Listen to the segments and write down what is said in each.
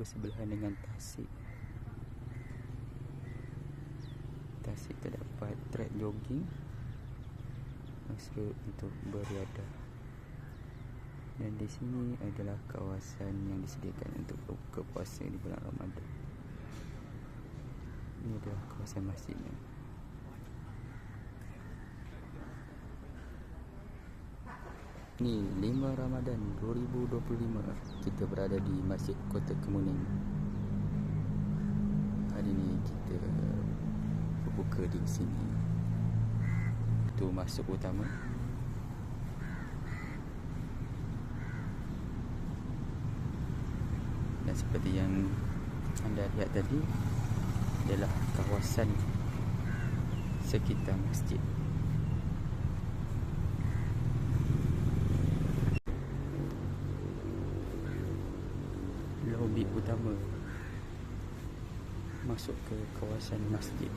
bersebelahan dengan tasik. Tasik terdapat track jogging masa untuk beriadah. Dan di sini adalah kawasan yang disediakan untuk buka puasa di bulan Ramadan. Ini adalah kawasan masjidnya. Ni 5 Ramadan 2025 Kita berada di Masjid Kota Kemuning. Hari ni kita berbuka di sini. Itu masuk utama. Dan seperti yang anda lihat tadi Adalah kawasan sekitar masjid utama masuk ke kawasan masjid.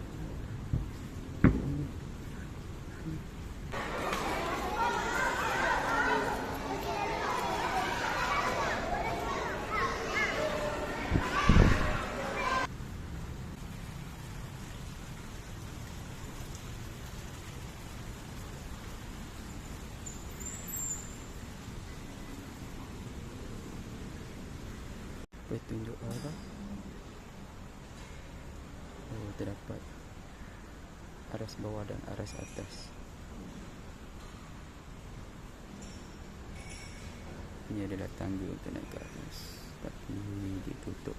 Petunjuk arah oh terdapat. Aras bawah dan aras atas. Ini adalah tangga untuk naik ke atas. Tapi ditutup.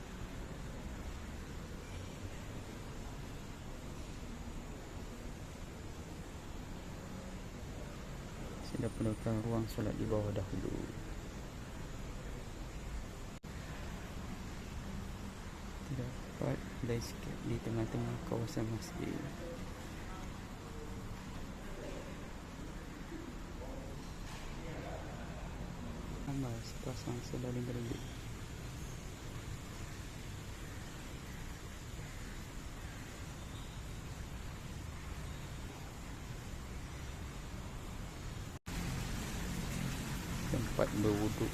Saya dah penuhkan ruang solat di bawah dahulu terdapat landscape di tengah-tengah kawasan masjid. Ramai sepasang sebaling berlebih. Tempat berwuduk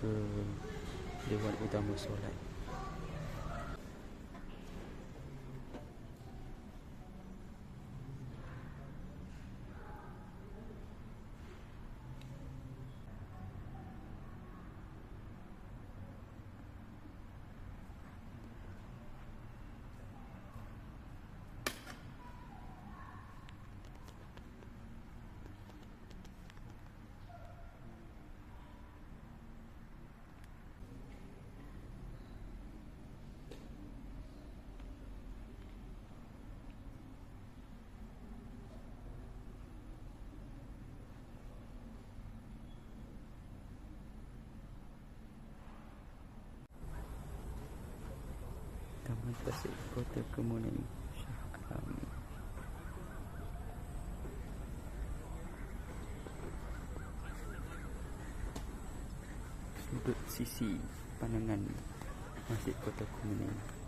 ke Dewan Utama Solat. Tasik Kota Kemuning Shah Alam Sudut sisi pandangan Masjid Kota Kemuning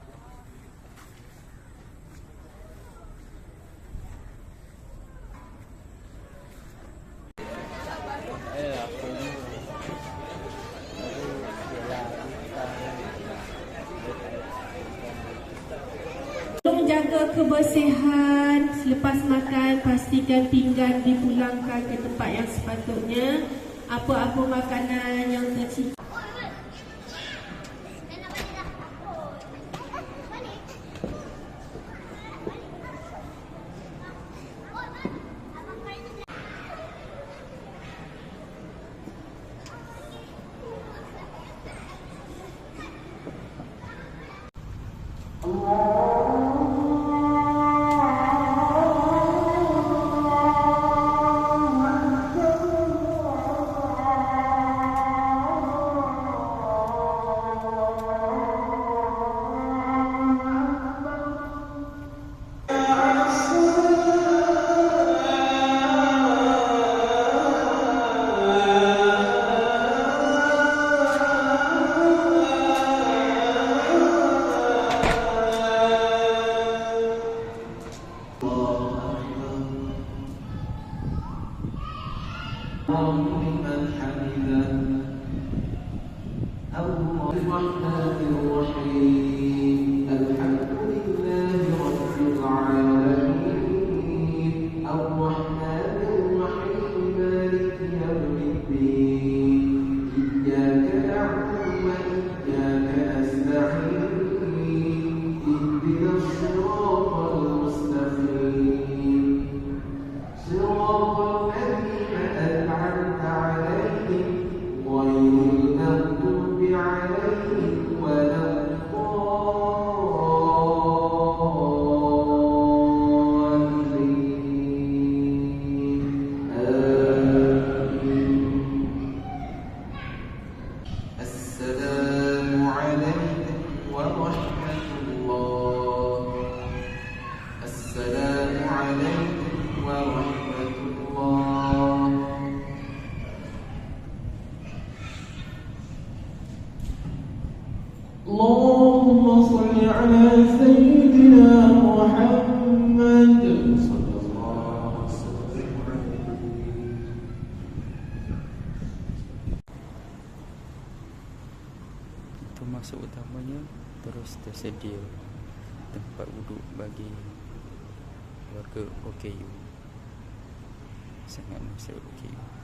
jaga kebersihan Selepas makan pastikan pinggan dipulangkan ke tempat yang sepatutnya Apa-apa makanan yang tercipta Thank. الرحمن الرحيم. مالك يوم tercicir Terus tersedia tempat duduk bagi warga OKU. Sangat mesra OKU.